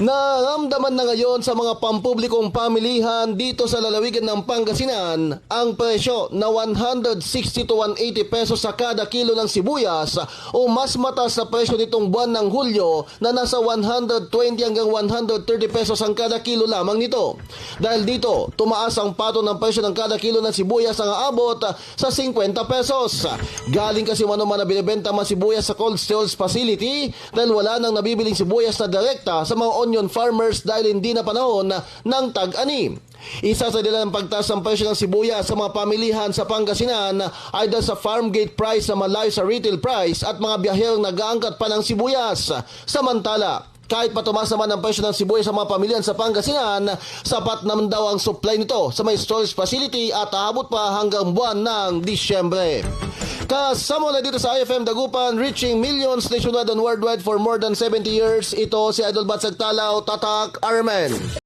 Naramdaman na ngayon sa mga pampublikong pamilihan dito sa lalawigan ng Pangasinan ang presyo na 160 to 180 pesos sa kada kilo ng sibuyas o mas mataas sa presyo nitong buwan ng Hulyo na nasa 120 hanggang 130 pesos ang kada kilo lamang nito. Dahil dito, tumaas ang pato ng presyo ng kada kilo ng sibuyas ang aabot sa 50 pesos. Galing kasi mano-man na binibenta mga sibuyas sa cold storage facility dahil wala nang nabibiling sibuyas na direkta sa mga onion farmers dahil hindi na panahon ng tag-ani. Isa sa dila ng pagtaas ng presyo ng sibuyas sa mga pamilihan sa Pangasinan ay dahil sa farm gate price na malayo sa retail price at mga biyaherong nag-aangkat pa ng sibuyas. Samantala, kahit patumas naman ang presyo ng sibuyas sa mga pamilyan sa Pangasinan, sapat naman daw ang supply nito sa may storage facility at aabot pa hanggang buwan ng Disyembre. Kasama na dito sa IFM Dagupan, reaching millions nationwide and worldwide for more than 70 years. Ito si Idol Batsag Talaw, Tatak Armen.